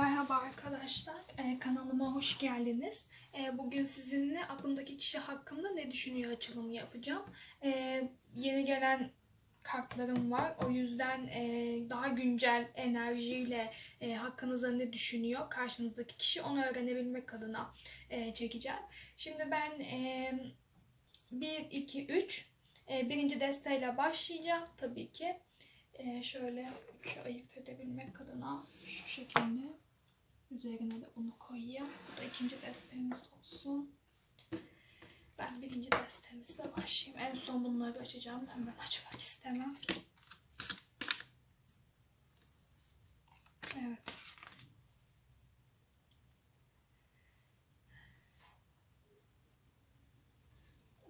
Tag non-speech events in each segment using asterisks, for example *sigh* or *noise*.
Merhaba arkadaşlar, Ee, kanalıma hoş geldiniz. Ee, bugün sizinle aklımdaki kişi hakkında ne düşünüyor açılımı yapacağım. Ee, yeni gelen kartlarım var, o yüzden e, daha güncel enerjiyle e, hakkınızda ne düşünüyor karşınızdaki kişi onu öğrenebilmek adına e, çekeceğim. Şimdi ben 1, 2, 3 birinci desteğiyle başlayacağım tabii ki. E, şöyle şu ayırt edebilmek adına şu şekilde üzerine de bunu koyayım. Bu da ikinci desteğimiz olsun. Ben birinci destemizle başlayayım. En son bunları açacağım. Hemen açmak istemem. Evet.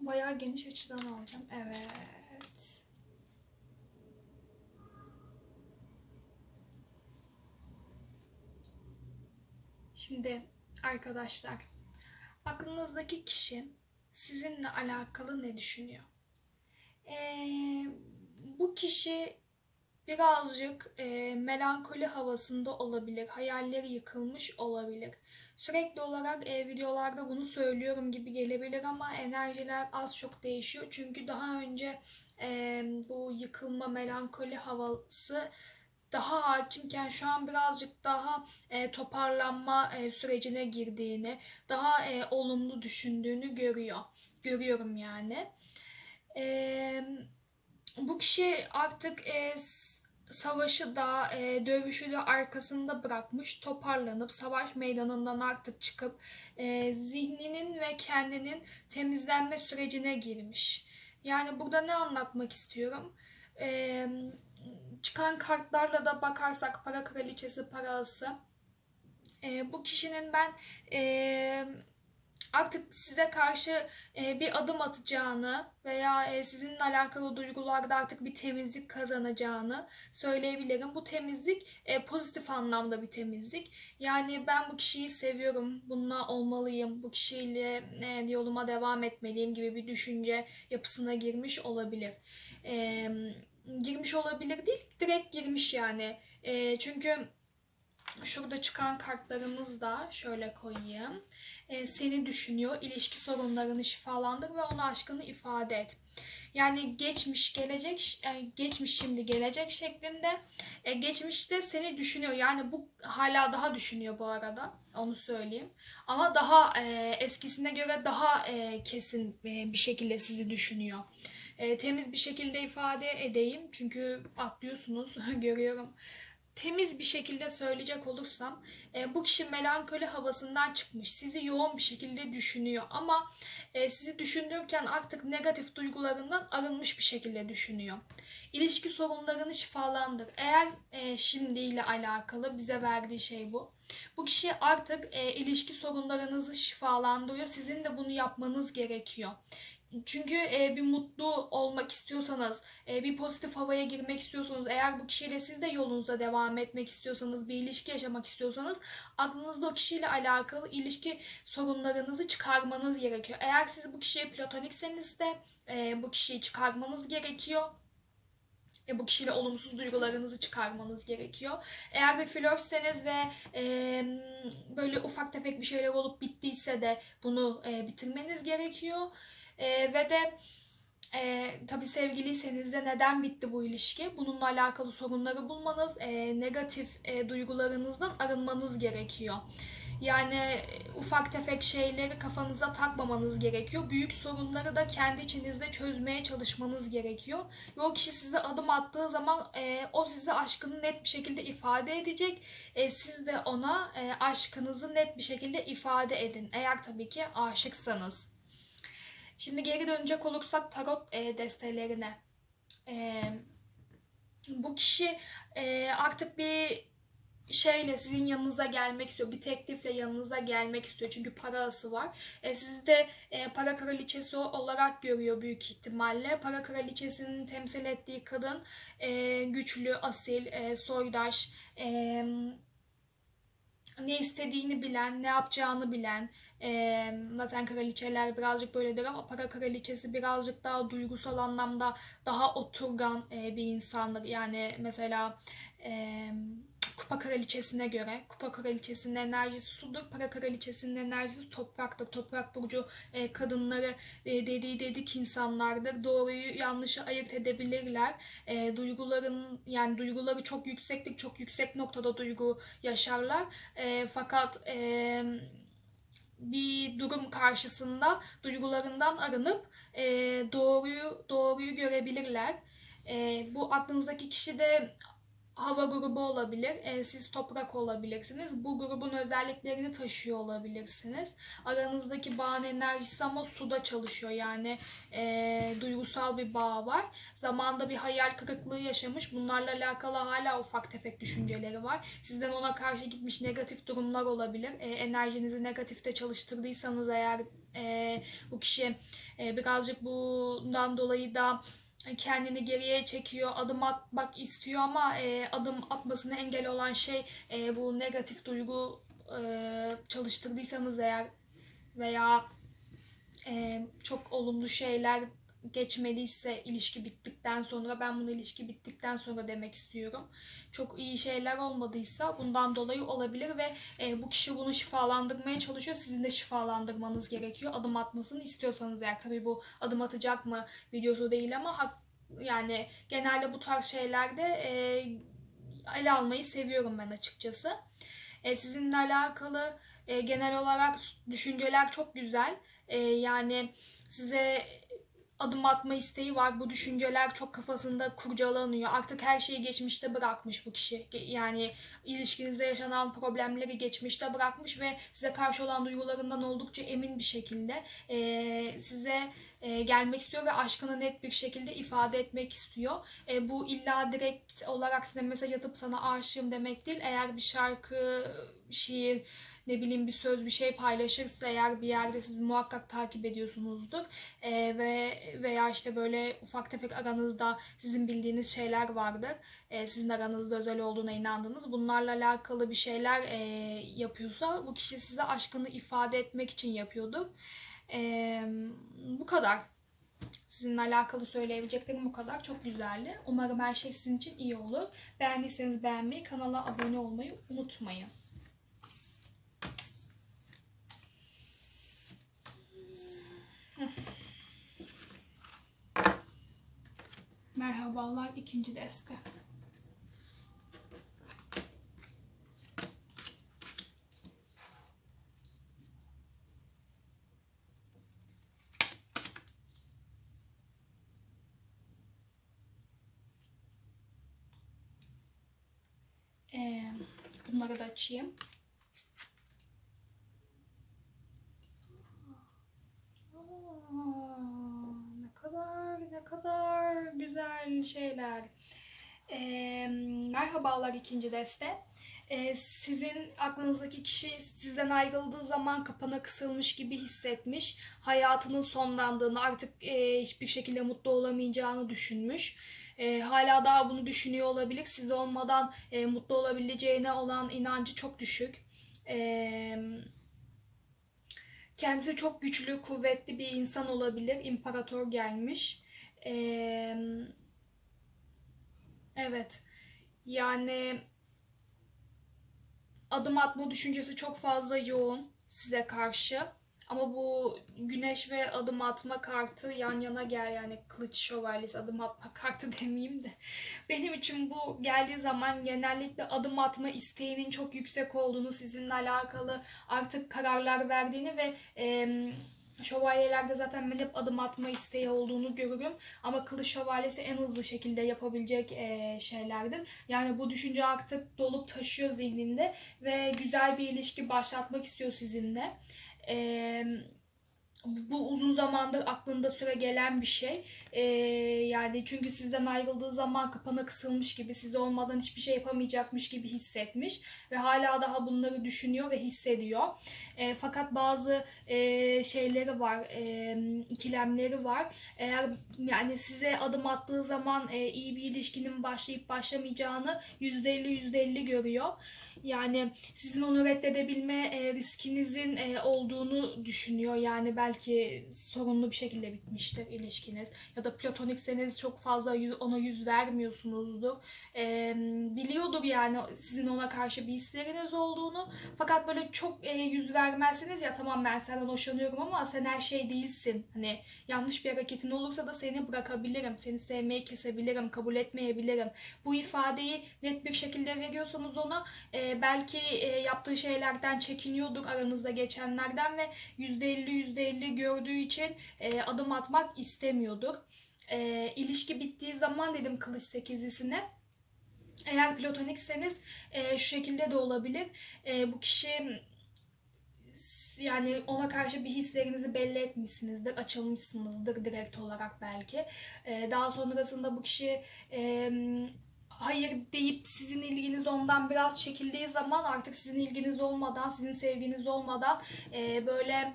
Bayağı geniş açıdan alacağım. Evet. Şimdi arkadaşlar, aklınızdaki kişi sizinle alakalı ne düşünüyor? Ee, bu kişi birazcık e, melankoli havasında olabilir, hayalleri yıkılmış olabilir. Sürekli olarak e, videolarda bunu söylüyorum gibi gelebilir ama enerjiler az çok değişiyor. Çünkü daha önce e, bu yıkılma, melankoli havası daha hakimken şu an birazcık daha e, toparlanma e, sürecine girdiğini, daha e, olumlu düşündüğünü görüyor. Görüyorum yani. E, bu kişi artık e, savaşı da e, dövüşü de arkasında bırakmış, toparlanıp savaş meydanından artık çıkıp e, zihninin ve kendinin temizlenme sürecine girmiş. Yani burada ne anlatmak istiyorum? Eee çıkan kartlarla da bakarsak para kraliçesi parası e, bu kişinin ben e, artık size karşı e, bir adım atacağını veya e, sizinle alakalı duygularda artık bir temizlik kazanacağını söyleyebilirim. Bu temizlik e, pozitif anlamda bir temizlik. Yani ben bu kişiyi seviyorum, bununla olmalıyım, bu kişiyle e, yoluma devam etmeliyim gibi bir düşünce yapısına girmiş olabilir. Eee girmiş olabilir değil. Direkt girmiş yani. E, çünkü şurada çıkan kartlarımız da şöyle koyayım. E, seni düşünüyor, ilişki sorunlarını şifalandır ve ona aşkını ifade et. Yani geçmiş, gelecek, e, geçmiş şimdi gelecek şeklinde. E, geçmişte seni düşünüyor. Yani bu hala daha düşünüyor bu arada. Onu söyleyeyim. Ama daha e, eskisine göre daha e, kesin bir şekilde sizi düşünüyor e, temiz bir şekilde ifade edeyim. Çünkü atlıyorsunuz *laughs* görüyorum. Temiz bir şekilde söyleyecek olursam e, bu kişi melankoli havasından çıkmış. Sizi yoğun bir şekilde düşünüyor ama e, sizi düşündürken artık negatif duygularından arınmış bir şekilde düşünüyor. İlişki sorunlarını şifalandır. Eğer e, şimdiyle alakalı bize verdiği şey bu. Bu kişi artık e, ilişki sorunlarınızı şifalandırıyor. Sizin de bunu yapmanız gerekiyor. Çünkü e, bir mutlu olmak istiyorsanız, e, bir pozitif havaya girmek istiyorsanız, eğer bu kişiyle siz de yolunuza devam etmek istiyorsanız, bir ilişki yaşamak istiyorsanız, aklınızda o kişiyle alakalı ilişki sorunlarınızı çıkarmanız gerekiyor. Eğer siz bu kişiye platonikseniz de e, bu kişiyi çıkarmanız gerekiyor. E, bu kişiyle olumsuz duygularınızı çıkarmanız gerekiyor. Eğer bir flörtseniz ve e, böyle ufak tefek bir şeyler olup bittiyse de bunu e, bitirmeniz gerekiyor. E, ve de e, tabii sevgiliyseniz de neden bitti bu ilişki? Bununla alakalı sorunları bulmanız, e, negatif e, duygularınızdan arınmanız gerekiyor. Yani ufak tefek şeyleri kafanıza takmamanız gerekiyor. Büyük sorunları da kendi içinizde çözmeye çalışmanız gerekiyor. Ve o kişi size adım attığı zaman e, o size aşkını net bir şekilde ifade edecek. E, siz de ona e, aşkınızı net bir şekilde ifade edin. Eğer tabii ki aşıksanız. Şimdi geri dönecek olursak tarot e, destelerine. E, bu kişi e, artık bir şeyle sizin yanınıza gelmek istiyor. Bir teklifle yanınıza gelmek istiyor. Çünkü parası var. E, sizi de e, para kraliçesi olarak görüyor büyük ihtimalle. Para kraliçesinin temsil ettiği kadın e, güçlü, asil, e, soydaş, e, ne istediğini bilen, ne yapacağını bilen, e, zaten kraliçeler birazcık böyledir ama para kraliçesi birazcık daha duygusal anlamda daha oturgan e, bir insandır. Yani mesela e, kupa kraliçesine göre. Kupa kraliçesinin enerjisi sudur. Para kraliçesinin enerjisi topraktır. Toprak burcu e, kadınları e, dediği dedik insanlardır. Doğruyu yanlışı ayırt edebilirler. E, duyguların yani duyguları çok yüksektir. Çok yüksek noktada duygu yaşarlar. E, fakat e, bir durum karşısında duygularından arınıp e, doğruyu doğruyu görebilirler. E, bu aklınızdaki kişi de hava grubu olabilir. E, siz toprak olabilirsiniz. Bu grubun özelliklerini taşıyor olabilirsiniz. Aranızdaki bağın enerjisi ama suda çalışıyor. Yani e, duygusal bir bağ var. Zamanda bir hayal kırıklığı yaşamış. Bunlarla alakalı hala ufak tefek düşünceleri var. Sizden ona karşı gitmiş negatif durumlar olabilir. E, enerjinizi negatifte çalıştırdıysanız eğer e, bu kişi e, birazcık bundan dolayı da kendini geriye çekiyor, adım atmak istiyor ama e, adım atmasına engel olan şey e, bu negatif duygu e, çalıştırdıysanız eğer veya e, çok olumlu şeyler geçmediyse ilişki bittikten sonra ben bunu ilişki bittikten sonra demek istiyorum. Çok iyi şeyler olmadıysa bundan dolayı olabilir ve e, bu kişi bunu şifalandırmaya çalışıyor. Sizin de şifalandırmanız gerekiyor. Adım atmasını istiyorsanız eğer tabii bu adım atacak mı videosu değil ama hak, yani genelde bu tarz şeylerde e, ele almayı seviyorum ben açıkçası. E, sizinle alakalı e, genel olarak düşünceler çok güzel. E, yani size adım atma isteği var. Bu düşünceler çok kafasında kurcalanıyor. Artık her şeyi geçmişte bırakmış bu kişi. Yani ilişkinizde yaşanan problemleri geçmişte bırakmış ve size karşı olan duygularından oldukça emin bir şekilde e, size e, gelmek istiyor ve aşkını net bir şekilde ifade etmek istiyor. E, bu illa direkt olarak size mesaj atıp sana aşığım demek değil. Eğer bir şarkı, şiir, ne bileyim bir söz bir şey paylaşırsa eğer bir yerde siz muhakkak takip ediyorsunuzdur e, ve veya işte böyle ufak tefek aranızda sizin bildiğiniz şeyler vardır e, sizin aranızda özel olduğuna inandığınız bunlarla alakalı bir şeyler e, yapıyorsa bu kişi size aşkını ifade etmek için yapıyordur e, bu kadar Sizinle alakalı söyleyebileceklerim bu kadar. Çok güzeldi. Umarım her şey sizin için iyi olur. Beğendiyseniz beğenmeyi, kanala abone olmayı unutmayın. Merhabalar ikinci deste. Ee, bunları da açayım. Aa, ne kadar ne kadar şeyler. Ee, merhabalar ikinci deste. Ee, sizin aklınızdaki kişi sizden ayrıldığı zaman kapana kısılmış gibi hissetmiş. Hayatının sonlandığını, artık e, hiçbir şekilde mutlu olamayacağını düşünmüş. E, hala daha bunu düşünüyor olabilir. Siz olmadan e, mutlu olabileceğine olan inancı çok düşük. Eee Kendisi çok güçlü, kuvvetli bir insan olabilir. İmparator gelmiş. Ee, evet. Yani adım atma düşüncesi çok fazla yoğun size karşı. Ama bu güneş ve adım atma kartı yan yana gel yani kılıç şövalyesi adım atma *laughs* kartı demeyeyim de. Benim için bu geldiği zaman genellikle adım atma isteğinin çok yüksek olduğunu sizinle alakalı artık kararlar verdiğini ve e, şövalyelerde zaten ben hep adım atma isteği olduğunu görürüm. Ama kılıç şövalyesi en hızlı şekilde yapabilecek e, şeylerdir. Yani bu düşünce artık dolup taşıyor zihninde ve güzel bir ilişki başlatmak istiyor sizinle. Ee, bu uzun zamandır aklında süre gelen bir şey. Ee, yani çünkü sizden ayrıldığı zaman kapana kısılmış gibi, siz olmadan hiçbir şey yapamayacakmış gibi hissetmiş ve hala daha bunları düşünüyor ve hissediyor. E, fakat bazı e, şeyleri var, e, ikilemleri var. Eğer yani size adım attığı zaman e, iyi bir ilişkinin başlayıp başlamayacağını %50 %50 görüyor. Yani sizin onu reddedebilme e, riskinizin e, olduğunu düşünüyor. Yani belki belki sorunlu bir şekilde bitmiştir ilişkiniz. Ya da platonikseniz çok fazla ona yüz vermiyorsunuzdur. Ee, biliyordur yani sizin ona karşı bir hisleriniz olduğunu. Fakat böyle çok e, yüz vermezsiniz ya tamam ben senden hoşlanıyorum ama sen her şey değilsin. Hani yanlış bir hareketin olursa da seni bırakabilirim. Seni sevmeyi kesebilirim, kabul etmeyebilirim. Bu ifadeyi net bir şekilde veriyorsanız ona e, belki e, yaptığı şeylerden çekiniyordur aranızda geçenlerden ve %50 %50 gördüğü için e, adım atmak istemiyordur. E, ilişki bittiği zaman dedim kılıç sekizlisine. Eğer platonikseniz e, şu şekilde de olabilir. E, bu kişi yani ona karşı bir hislerinizi belli etmişsinizdir, açılmışsınızdır direkt olarak belki. Ee, daha sonrasında bu kişi e, hayır deyip sizin ilginiz ondan biraz çekildiği zaman artık sizin ilginiz olmadan, sizin sevginiz olmadan e, böyle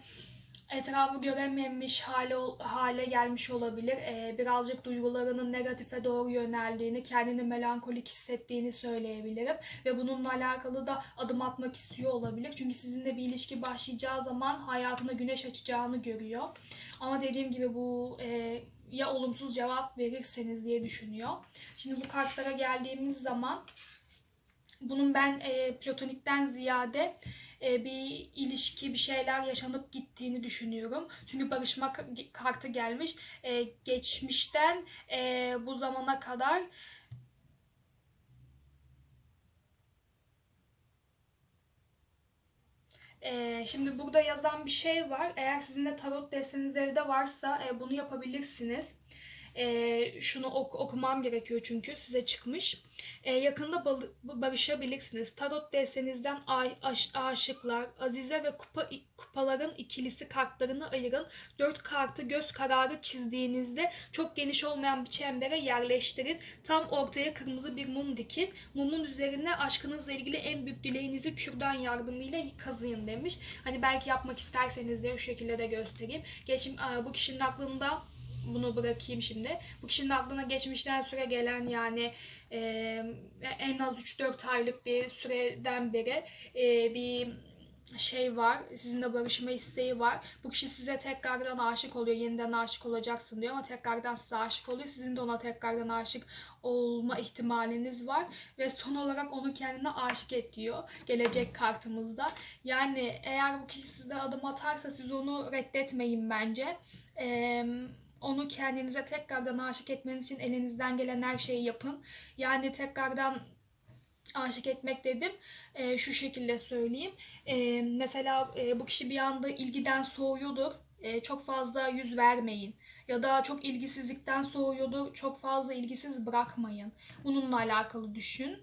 etrafı görememiş hale hale gelmiş olabilir. Ee, birazcık duygularının negatife doğru yöneldiğini, kendini melankolik hissettiğini söyleyebilirim ve bununla alakalı da adım atmak istiyor olabilir. Çünkü sizinle bir ilişki başlayacağı zaman hayatına güneş açacağını görüyor. Ama dediğim gibi bu e, ya olumsuz cevap verirseniz diye düşünüyor. Şimdi bu kartlara geldiğimiz zaman bunun ben e, platonikten ziyade e, bir ilişki, bir şeyler yaşanıp gittiğini düşünüyorum. Çünkü barışma kartı gelmiş. E, geçmişten e, bu zamana kadar e, şimdi burada yazan bir şey var. Eğer sizin de tarot desteniz evde varsa e, bunu yapabilirsiniz. E, şunu ok- okumam gerekiyor çünkü size çıkmış. E, yakında barışabilirsiniz. Tarot desenizden ay, aş- aşıklar, azize ve kupa kupaların ikilisi kartlarını ayırın. Dört kartı göz kararı çizdiğinizde çok geniş olmayan bir çembere yerleştirin. Tam ortaya kırmızı bir mum dikin. Mumun üzerine aşkınızla ilgili en büyük dileğinizi kürdan yardımıyla kazıyın demiş. Hani belki yapmak isterseniz de o şekilde de göstereyim. Geçim bu kişinin aklında bunu bırakayım şimdi. Bu kişinin aklına geçmişten süre gelen yani e, en az 3-4 aylık bir süreden beri e, bir şey var. Sizinle barışma isteği var. Bu kişi size tekrardan aşık oluyor. Yeniden aşık olacaksın diyor ama tekrardan size aşık oluyor. Sizin de ona tekrardan aşık olma ihtimaliniz var. Ve son olarak onu kendine aşık et diyor. Gelecek kartımızda. Yani eğer bu kişi size adım atarsa siz onu reddetmeyin bence. Eee onu kendinize tekrardan aşık etmeniz için elinizden gelen her şeyi yapın. Yani tekrardan aşık etmek dedim. E, şu şekilde söyleyeyim. E, mesela e, bu kişi bir anda ilgiden soğuyordur. E, çok fazla yüz vermeyin. Ya da çok ilgisizlikten soğuyordur. Çok fazla ilgisiz bırakmayın. Bununla alakalı düşün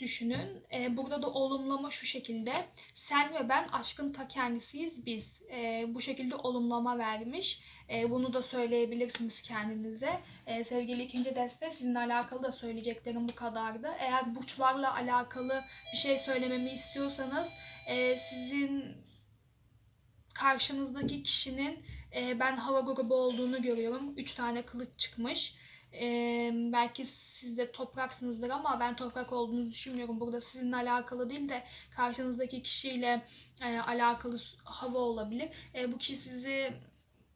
düşünün. E, burada da olumlama şu şekilde. Sen ve ben aşkın ta kendisiyiz biz. E, bu şekilde olumlama vermiş. E, bunu da söyleyebilirsiniz kendinize. E, sevgili ikinci deste sizinle alakalı da söyleyeceklerim bu kadardı. Eğer burçlarla alakalı bir şey söylememi istiyorsanız e, sizin karşınızdaki kişinin e, ben hava grubu olduğunu görüyorum. Üç tane kılıç çıkmış. Ee, belki siz de topraksınızdır ama ben toprak olduğunuzu düşünmüyorum. Burada sizinle alakalı değil de karşınızdaki kişiyle e, alakalı hava olabilir. E, bu kişi sizi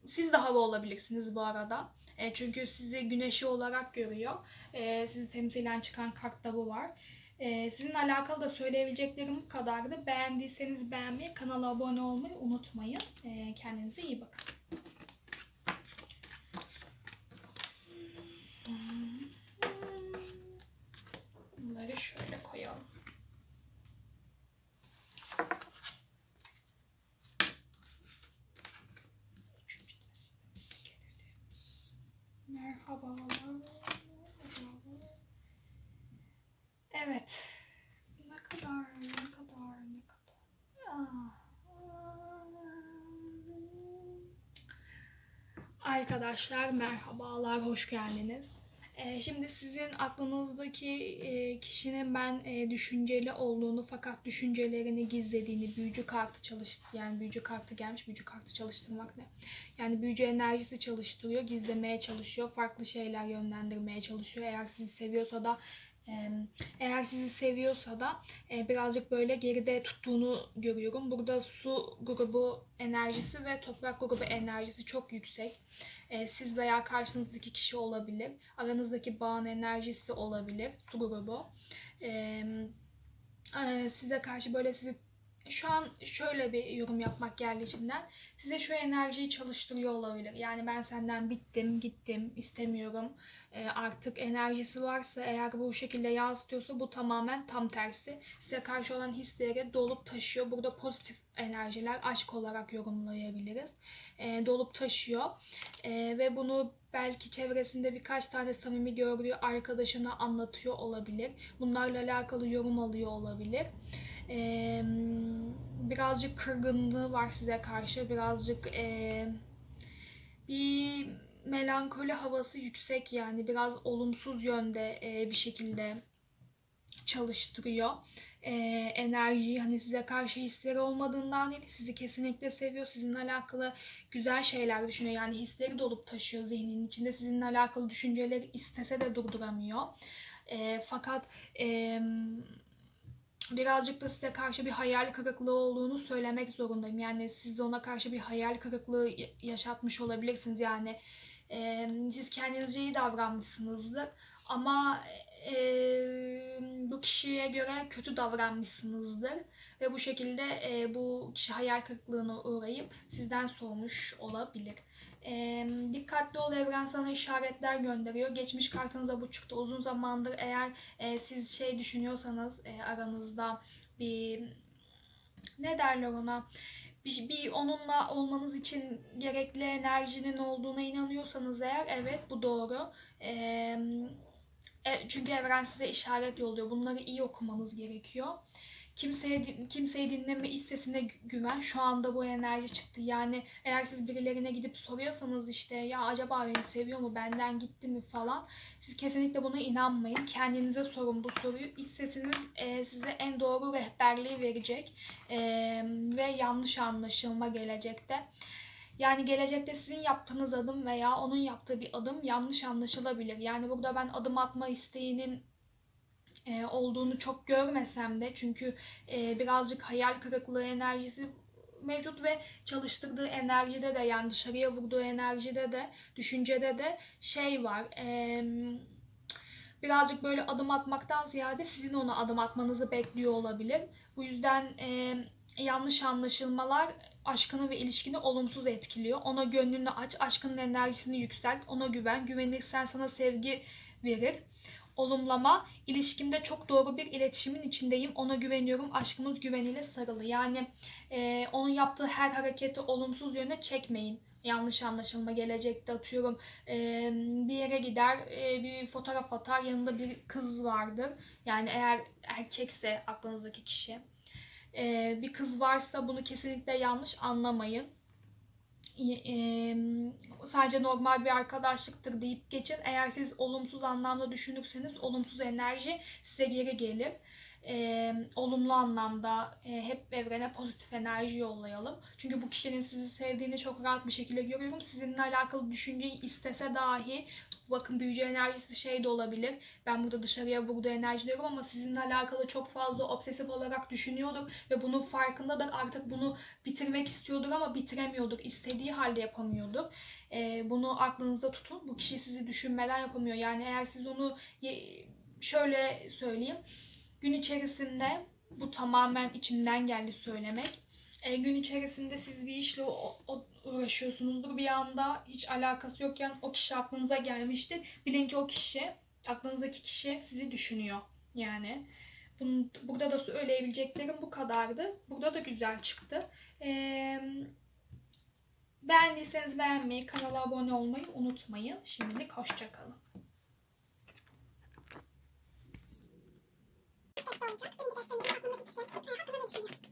siz de hava olabilirsiniz bu arada. E, çünkü sizi güneşi olarak görüyor. E, sizi temsilen çıkan kartta bu var. E, sizinle alakalı da söyleyebileceklerim bu kadardı. Beğendiyseniz beğenmeyi, kanala abone olmayı unutmayın. E, kendinize iyi bakın. Merhabalar. Evet. Ne kadar, ne kadar, ne kadar. Ah. Arkadaşlar merhabalar, hoş geldiniz. Ee, şimdi sizin aklınızdaki e, kişinin ben e, düşünceli olduğunu fakat düşüncelerini gizlediğini, büyücü kartı çalıştı yani büyücü kartı gelmiş, büyücü kartı çalıştırmak ne? Yani büyücü enerjisi çalıştırıyor, gizlemeye çalışıyor, farklı şeyler yönlendirmeye çalışıyor. Eğer sizi seviyorsa da eğer sizi seviyorsa da e, birazcık böyle geride tuttuğunu görüyorum. Burada su grubu enerjisi ve toprak grubu enerjisi çok yüksek. Ee, siz veya karşınızdaki kişi olabilir. Aranızdaki bağın enerjisi olabilir. Su grubu. Ee, e, size karşı böyle sizi şu an şöyle bir yorum yapmak geldi içimden. Size şu enerjiyi çalıştırıyor olabilir. Yani ben senden bittim, gittim, istemiyorum. E, artık enerjisi varsa eğer bu şekilde yansıtıyorsa bu tamamen tam tersi. Size karşı olan hisleri dolup taşıyor. Burada pozitif enerjiler aşk olarak yorumlayabiliriz. E, dolup taşıyor. E, ve bunu belki çevresinde birkaç tane samimi gördüğü arkadaşına anlatıyor olabilir. Bunlarla alakalı yorum alıyor olabilir. Ee, birazcık kırgınlığı var size karşı. Birazcık e, bir melankoli havası yüksek yani biraz olumsuz yönde e, bir şekilde çalıştırıyor. E, enerjiyi hani size karşı hisleri olmadığından değil sizi kesinlikle seviyor. Sizinle alakalı güzel şeyler düşünüyor. Yani hisleri dolup taşıyor zihninin içinde. Sizinle alakalı düşünceleri istese de durduramıyor. E, fakat e, birazcık da size karşı bir hayal kırıklığı olduğunu söylemek zorundayım. Yani siz ona karşı bir hayal kırıklığı yaşatmış olabilirsiniz. Yani e, siz kendinizce iyi davranmışsınızdır ama e, bu kişiye göre kötü davranmışsınızdır ve bu şekilde e, bu kişi hayal kırıklığına uğrayıp sizden soğumuş olabilir. E, dikkatli ol evren sana işaretler gönderiyor. Geçmiş kartınıza bu çıktı. Uzun zamandır eğer e, siz şey düşünüyorsanız e, aranızda bir ne derler ona bir, bir onunla olmanız için gerekli enerjinin olduğuna inanıyorsanız eğer evet bu doğru. Ee, çünkü evren size işaret yolluyor. Bunları iyi okumanız gerekiyor kimseye kimseyi dinleme iç sesine güven. Şu anda bu enerji çıktı. Yani eğer siz birilerine gidip soruyorsanız işte ya acaba beni seviyor mu, benden gitti mi falan. Siz kesinlikle buna inanmayın. Kendinize sorun bu soruyu. İç sesiniz e, size en doğru rehberliği verecek. E, ve yanlış anlaşılma gelecekte. Yani gelecekte sizin yaptığınız adım veya onun yaptığı bir adım yanlış anlaşılabilir. Yani burada ben adım atma isteğinin e, olduğunu çok görmesem de çünkü e, birazcık hayal kırıklığı enerjisi mevcut ve çalıştırdığı enerjide de yani dışarıya vurduğu enerjide de düşüncede de şey var. Birazcık böyle adım atmaktan ziyade sizin ona adım atmanızı bekliyor olabilir. Bu yüzden yanlış anlaşılmalar aşkını ve ilişkini olumsuz etkiliyor. Ona gönlünü aç, aşkının enerjisini yükselt, ona güven. Güvenirsen sana sevgi verir olumlama, ilişkimde çok doğru bir iletişimin içindeyim, ona güveniyorum, aşkımız güveniyle sarılı. Yani e, onun yaptığı her hareketi olumsuz yöne çekmeyin. Yanlış anlaşılma gelecekte atıyorum e, bir yere gider e, bir fotoğraf atar yanında bir kız vardır. Yani eğer erkekse aklınızdaki kişi e, bir kız varsa bunu kesinlikle yanlış anlamayın e, sadece normal bir arkadaşlıktır deyip geçin. Eğer siz olumsuz anlamda düşünürseniz olumsuz enerji size geri gelir e, olumlu anlamda e, hep evrene pozitif enerji yollayalım. Çünkü bu kişinin sizi sevdiğini çok rahat bir şekilde görüyorum. Sizinle alakalı düşünceyi istese dahi bakın büyücü enerjisi şey de olabilir. Ben burada dışarıya vurdu enerji diyorum ama sizinle alakalı çok fazla obsesif olarak düşünüyordur ve bunun farkındadır. Artık bunu bitirmek istiyordur ama bitiremiyordur. İstediği halde yapamıyordur. E, bunu aklınızda tutun. Bu kişi sizi düşünmeden yapamıyor. Yani eğer siz onu şöyle söyleyeyim Gün içerisinde bu tamamen içimden geldi söylemek. E, gün içerisinde siz bir işle o, o, uğraşıyorsunuzdur. Bir anda hiç alakası yokken o kişi aklınıza gelmiştir. Bilin ki o kişi, aklınızdaki kişi sizi düşünüyor. Yani bunu, burada da söyleyebileceklerim bu kadardı. Burada da güzel çıktı. Ee, beğendiyseniz beğenmeyi, kanala abone olmayı unutmayın. Şimdilik hoşçakalın. Defterimizin aklındaki kişi hakkında ne düşünüyor?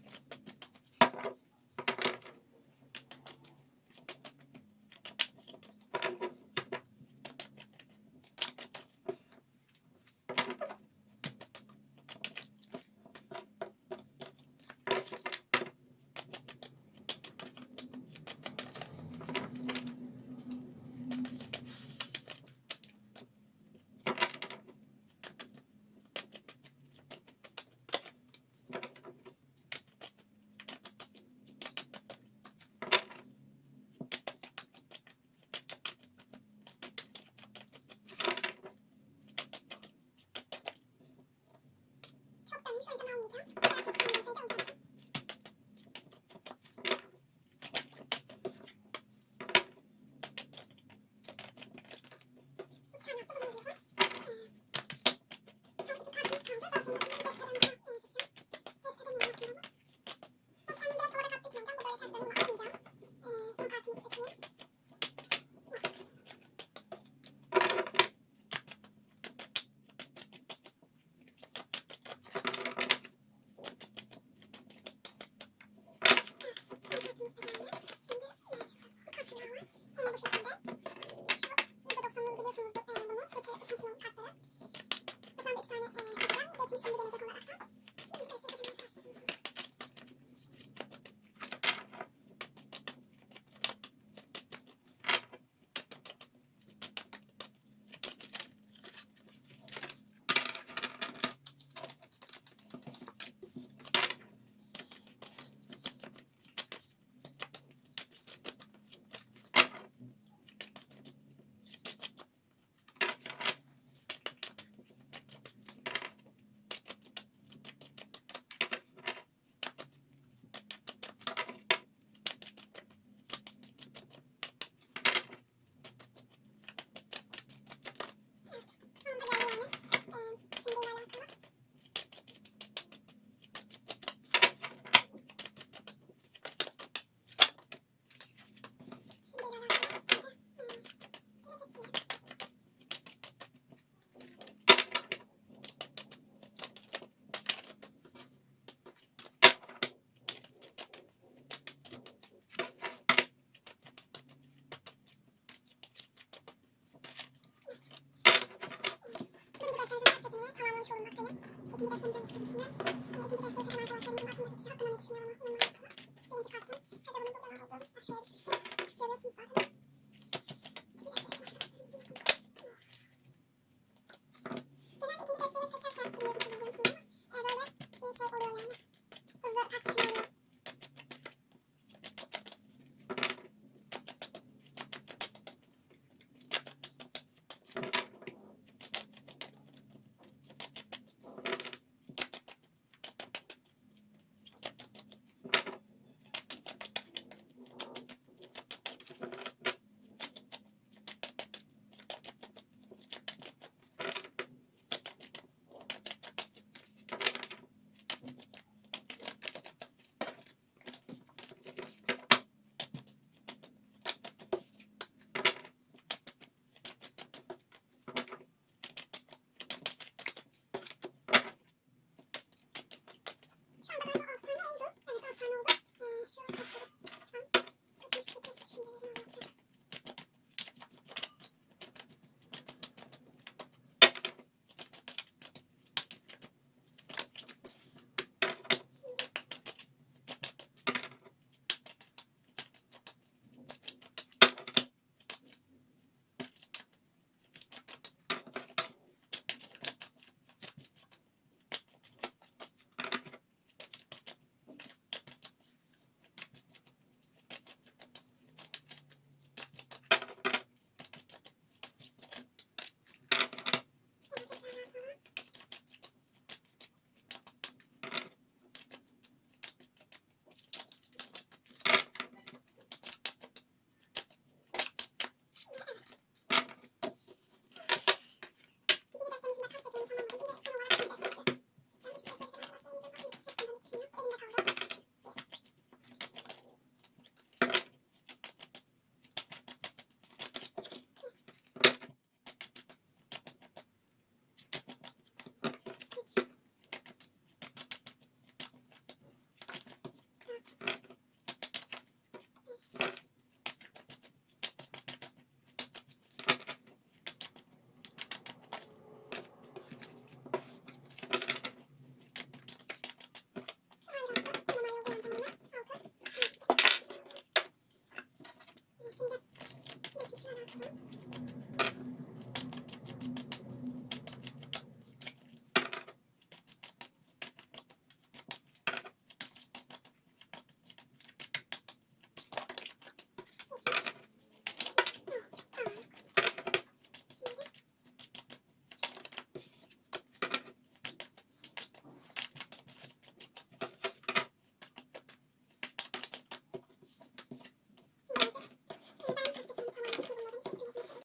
Başladım şimdi.